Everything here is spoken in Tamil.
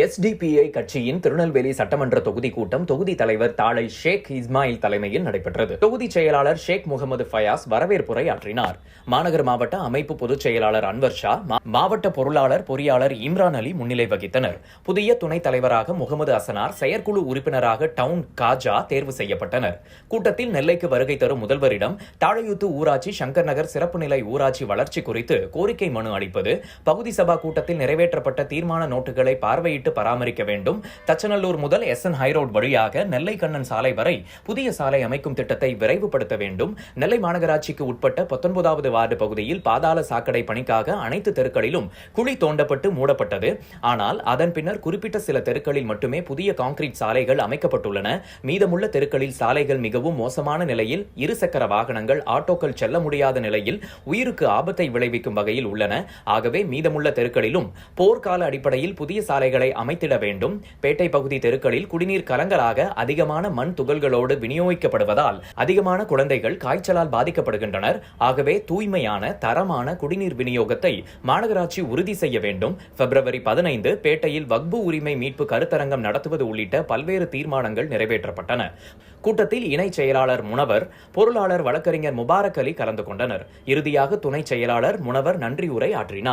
எஸ்டிபிஐ கட்சியின் திருநெல்வேலி சட்டமன்ற தொகுதி கூட்டம் தொகுதி தலைவர் தாளை ஷேக் இஸ்மாயில் தலைமையில் நடைபெற்றது. தொகுதி செயலாளர் ஷேக் முகமது ஃபயாஸ் வரவேற்புரை ஆற்றினார். மாநகர் மாவட்ட அமைப்பு பொதுச் செயலாளர் அன்வர் ஷா மாவட்ட பொருளாளர் பொறியாளர் இம்ரான் அலி முன்னிலை வகித்தனர். புதிய துணைத் தலைவராக முகமது அசனார் செயற்குழு உறுப்பினராக டவுன் காஜா தேர்வு செய்யப்பட்டனர். கூட்டத்தில் நெல்லைக்கு வருகை தரும் முதல்வரிடம் தாழையூத்து ஊராட்சி சங்கர் நகர் சிறப்பு நிலை ஊராட்சி வளர்ச்சி குறித்து கோரிக்கை மனு அளிப்பது பகுதி சபா கூட்டத்தில் நிறைவேற்றப்பட்ட தீர்மான நோட்டுகளை பார்வையிட்டு திட்டமிட்டு பராமரிக்க வேண்டும். தச்சநல்லூர் முதல் எஸ் என் ஹைரோட் வழியாக நெல்லை கண்ணன் சாலை வரை புதிய சாலை அமைக்கும் திட்டத்தை விரைவுபடுத்த வேண்டும். நெல்லை மாநகராட்சிக்கு உட்பட்ட பத்தொன்பதாவது வார்டு பகுதியில் பாதாள சாக்கடை பணிக்காக அனைத்து தெருக்களிலும் குழி தோண்டப்பட்டு மூடப்பட்டது. ஆனால் அதன் பின்னர் குறிப்பிட்ட சில தெருக்களில் மட்டுமே புதிய கான்கிரீட் சாலைகள் அமைக்கப்பட்டுள்ளன. மீதமுள்ள தெருக்களில் சாலைகள் மிகவும் மோசமான நிலையில் இருசக்கர வாகனங்கள் ஆட்டோக்கள் செல்ல முடியாத நிலையில் உயிருக்கு ஆபத்தை விளைவிக்கும் வகையில் உள்ளன. ஆகவே மீதமுள்ள தெருக்களிலும் போர்க்கால அடிப்படையில் புதிய சாலைகளை அமைத்திட வேண்டும். பேட்டை பகுதி தெருக்களில் குடிநீர் கலங்களாக அதிகமான மண் துகள்களோடு விநியோகிக்கப்படுவதால் அதிகமான குழந்தைகள் காய்ச்சலால் பாதிக்கப்படுகின்றனர். ஆகவே தூய்மையான தரமான குடிநீர் விநியோகத்தை மாநகராட்சி உறுதி செய்ய வேண்டும். பிப்ரவரி பதினைந்து பேட்டையில் வக்பு உரிமை மீட்பு கருத்தரங்கம் நடத்துவது உள்ளிட்ட பல்வேறு தீர்மானங்கள் நிறைவேற்றப்பட்டன. கூட்டத்தில் இணை செயலாளர் முனவர் பொருளாளர் வழக்கறிஞர் முபாரக் அலி கலந்து கொண்டனர். இறுதியாக துணை செயலாளர் முனவர் நன்றியுரை ஆற்றினார்.